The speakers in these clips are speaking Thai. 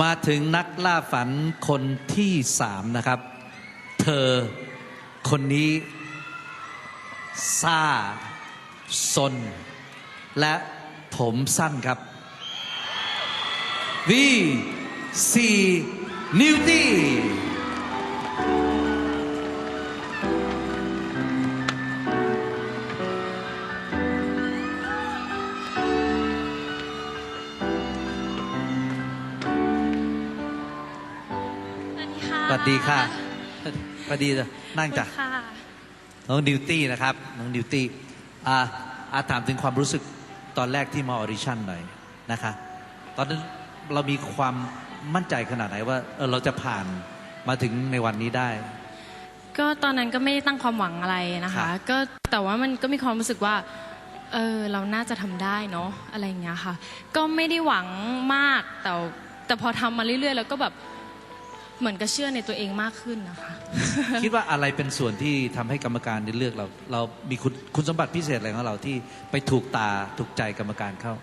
มาถึงนักล่าฝันคนที่สามนะครับ เธอคนนี้ซาซน และผมสั้นครับวีซีนิวตี้ ดีค่ะสวัสดีค่ะสวัสดีจ้ะนั่งจ้ะค่ะน้องนิวตี้นะครับน้องนิวตี้อ่าอาถามถึงความรู้สึกตอนแรกที่มาออดิชั่นหน่อยนะคะ ตอนนั้นเรามีความมั่นใจขนาดไหนว่าเออเราจะผ่านมาถึงในวันนี้ได้ ก็ตอนนั้นก็ไม่ได้ตั้งความหวังอะไรนะครัคะบก็แต่ว่ามันก็มีความรู้สึกว่าเออเราน่าจะทำได้เนาะอะไรอย่างเงี้ยค่ะ ก็ไม่ได้หวังมากแต่แต่พอทำมาเรื่อยๆ แล้วก็แบบ เหมือนกับเชื่อในตัวเองมากขึ้นนะคะ คิดว่าอะไรเป็นส่วนที่ทำให้กรรมการได้เลือกเรา เรามีคุณคุณสมบัติพิเศษอะไรของเราที่ไปถูกตาถูกใจกรรมการเข้า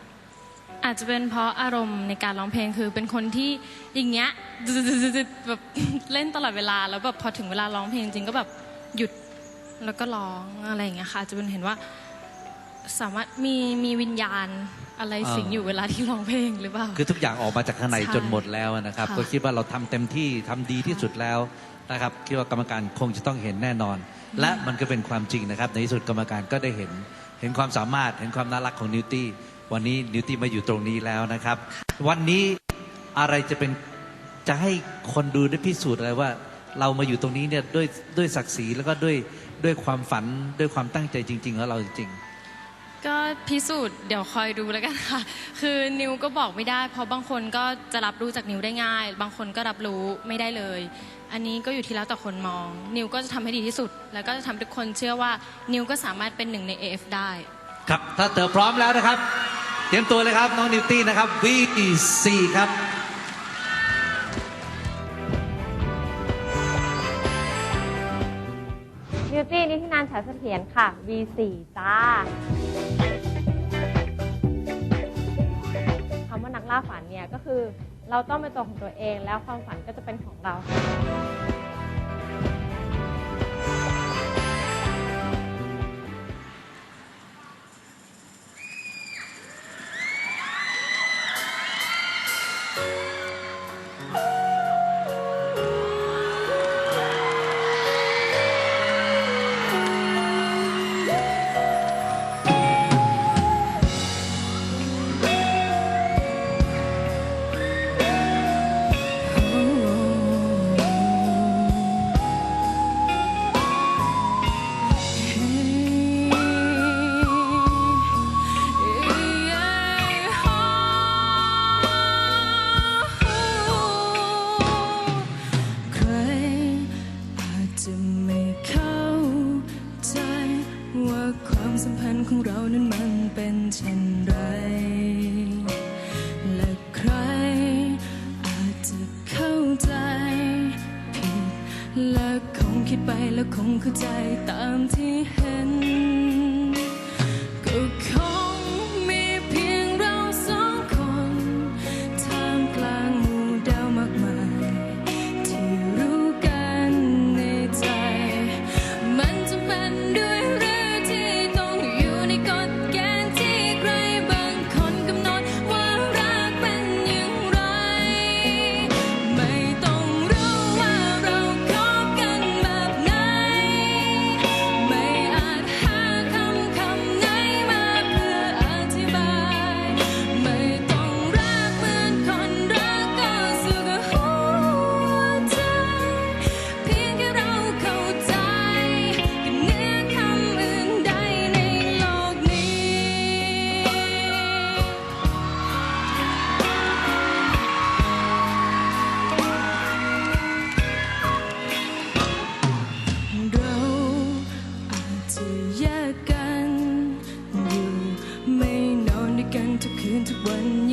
อาจจะเป็นเพราะอารมณ์ในการร้องเพลงคือเป็นคนที่อย่างเงี้ยแบบเล่นตลอดเวลาแล้วแบบพอถึงเวลาร้องเพลงจริงก็แบบหยุดแล้วก็ร้องอะไรอย่างเงี้ยค่ะจะเป็นเห็นว่าสามารถมีมีวิญญาณ อะไรอ่าสิงอยู่เวลาที่ร้องเพลงหรือเปล่า คือทุกอย่างออกมาจากข้างในใช่จนหมดแล้วนะครับค่ะก็คิดว่าเราทำเต็มที่ทำดีที่สุดแล้วนะครับคิดว่ากรรมการคงจะต้องเห็นแน่นอน และมันก็เป็นความจริงนะครับ ในที่สุดกรรมการก็ได้เห็น เห็นความสามารถเห็นความน่ารักของนิวตี้วันนี้นิวตี้มาอยู่ตรงนี้แล้วนะครับ วันนี้อะไรจะเป็นจะให้คนดูได้พิสูจน์อะไรว่า เรามาอยู่ตรงนี้เนี่ยด้วยด้วยศักดิ์ศรีแล้วก็ด้วยด้วยความฝันด้วยความตั้งใจจริง ๆ ของเราจริง ก็พิสูจน์เดี๋ยวคอยดูแล้วกันค่ะ คือนิวก็บอกไม่ได้ เพราะบางคนก็จะรับรู้จากนิวได้ง่าย บางคนก็รับรู้ไม่ได้เลย อันนี้ก็อยู่ที่แล้วแต่คนมอง นิวก็จะทำให้ดีที่สุด แล้วก็จะทำให้ทุกคนเชื่อว่านิวก็สามารถเป็นหนึ่งใน AF ได้ ครับ ถ้าเธอพร้อมแล้วนะครับ เตรียมตัวเลยครับ น้องนิวตี้นะครับ V4 ครับานฉายเสถียรค่ะ V4 จ้าคำว่านักล่าฝันเนี่ยก็คือเราต้องเป็นตัวของตัวเองแล้วความฝันก็จะเป็นของเรา แล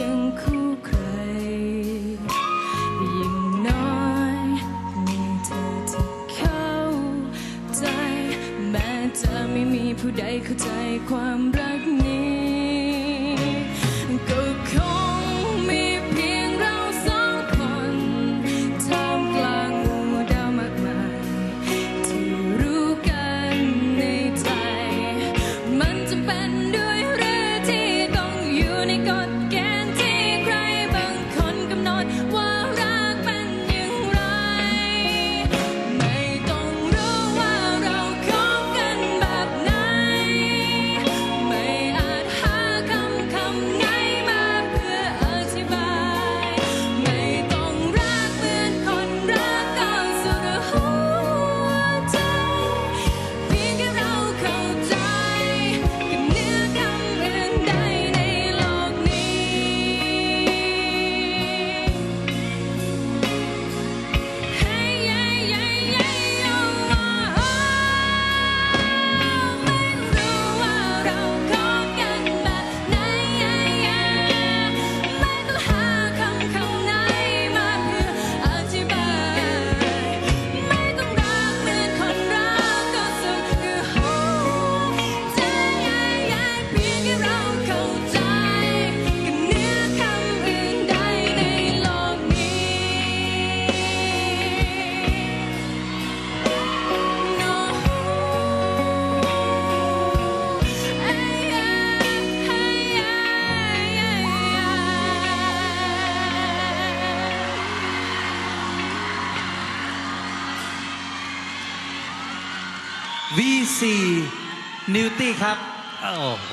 ยังคู่ใคร ยิ่งน้อยมีเธอที่เข้าใจ แม้จะไม่มีผู้ใดเข้าใจความรัก V4 นิวตี้ครับ โอ้โห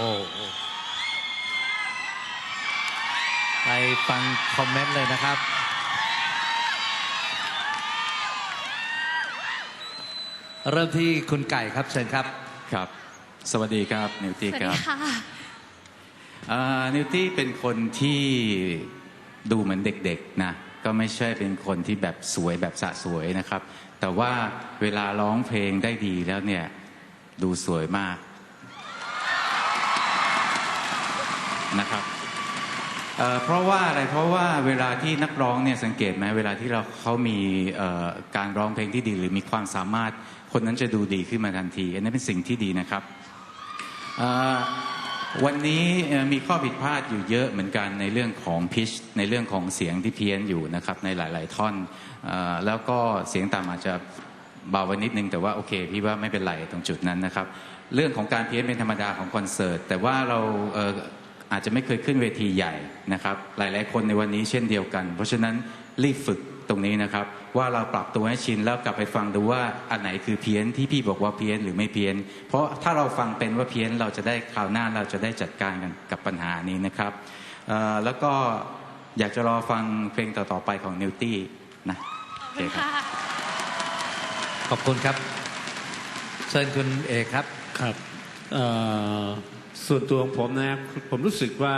ไปฟังคอมเมนต์เลยนะครับ เริ่มที่คุณไก่ครับเชิญครับ ครับ สวัสดีครับ นิวตี้สวัสคดีรับค่ะอ่านิวตี้เป็นคนที่ดูเหมือนเด็กๆนะก็ไม่ใช่เป็นคนที่แบบสวยแบบสะสวยนะครับ แต่ว่าเวลาร้องเพลงได้ดีแล้วเนี่ย ดูสวยมากนะครับเเพราะว่าอะไรเพราะว่าเวลาที่นักร้องเนี่ยสังเกตไหมเวลาที่เราเขามีการร้องเพลงที่ดีหรือมีความสามารถคนนั้นจะดูดีขึ้นมาทันที อันนั้เป็นสิ่งที่ดีนะครับวันนี้มีข้อผิดพลาดอยู่เยอะเหมือนกันในเรื่องของพิชในเรื่องของเสียงที่เพี้ยนอยู่นะครับในหลาย ๆ ท่อนอแล้วก็เสียงต่ำอาจจะ เบาไปนิดนึงแต่ว่าโอเคพี่ว่าไม่เป็นไรตรงจุดนั้นนะครับ เรื่องของการเพี้ยนเป็นธรรมดาของคอนเสิร์ต แต่ว่าเราเออาจจะไม่เคยขึ้นเวทีใหญ่นะครับ หลายๆ คนในวันนี้เช่นเดียวกัน เพราะฉะนั้นรีบฝึกตรงนี้นะครับ ว่าเราปรับตัวให้ชินแล้วกลับไปฟังดูว่าอันไหนคือเพี้ยนที่พี่บอกว่าเพี้ยนหรือไม่เพี้ยน เพราะถ้าเราฟังเป็นว่าเพี้ยนเราจะได้คราวหน้าเราจะได้จัดการกันกับปัญหานี้นะครับแล้วก็อยากจะรอฟังเพลงต่อๆไปของนิวตี้นะโอเคครับ ขอบคุณครับ เชิญคุณเอกครับครับส่วนตัวของผมนะผมรู้สึกว่า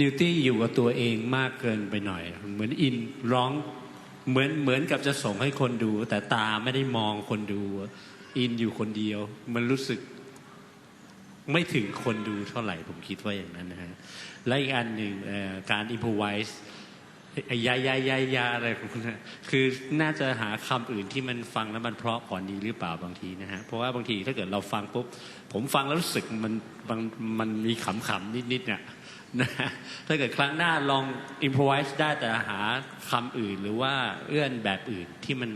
นิวตี้อยู่กับตัวเองมากเกินไปหน่อย เหมือนอินร้องเหมือนเหมือนกับจะส่งให้คนดู แต่ตาไม่ได้มองคนดู อินอยู่คนเดียว มันรู้สึกไม่ถึงคนดูเท่าไหร่ผมคิดว่าอย่างนั้นนะฮะและอีกอันหนึ่งการอิ p พ o ไวส์ ไอ้ยายายายาอะไรของคุณนะคือน่าจะหาคำอื่นที่มันฟังแล้วมันเพราะกว่านี้หรือเปล่าบางทีนะฮะเพราะว่าบางทีถ้าเกิดเราฟังปุ๊บผมฟังแล้วรู้สึกมันมันมันมีขำๆนิดๆเนี่ยนะฮะถ้าเกิดครั้งหน้าลองอิ p พ o ไวส์ได้แต่หาคำอื่นหรือว่าเอื้อนแบบอื่นที่มัน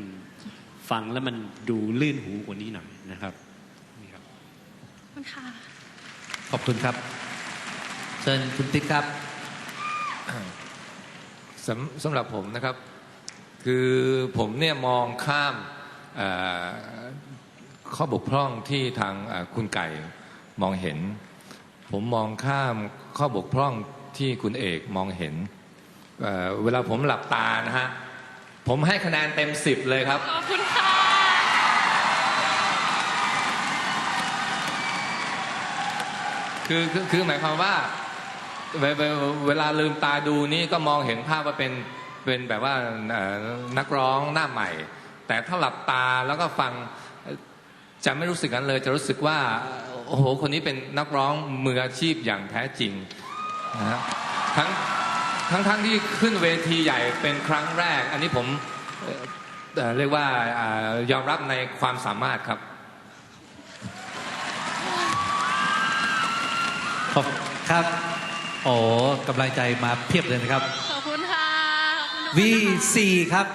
ฟังแล้วมันดูลื่นหูกว่านี้หน่อยนะครับนี่ครับขอบคุณค่ะขอบคุณครับ เชิญคุณติ๊กครับ สำสำหรับผมนะครับ คือผมเนี่ยมองข้ามเอ่อข้อบกพร่องที่ทางเอ่อคุณไก่มองเห็น ผมมองข้ามข้อบกพร่องที่คุณเอกมองเห็นเอ่อเวลาผมหลับตานะฮะผมให้คะแนนเต็มสิบเลยครับ ขอบคุณค่ะ คือคือคือหมายความว่า เวเวเวลาลืมตาดูนี่ก็มองเห็นภาพว่าเป็นเป็นแบบว่านักร้องหน้าใหม่ แต่ถ้าหลับตาแล้วก็ฟังจะไม่รู้สึกนั้นเลย จะรู้สึกว่าโอ้โหคนนี้เป็นนักร้องมืออาชีพอย่างแท้จริงนะฮะทั้งทั้งทั้งที่ขึ้นเวทีใหญ่เป็นครั้งแรก อันนี้ผมเเรียกว่าอยอมรับในความสามารถครับขอบครับ โอ้กำลังใจมาเพียบเลยนะครับ ขอบคุณค่ะขอบคุณทุกคนนะคะ V4 ครับ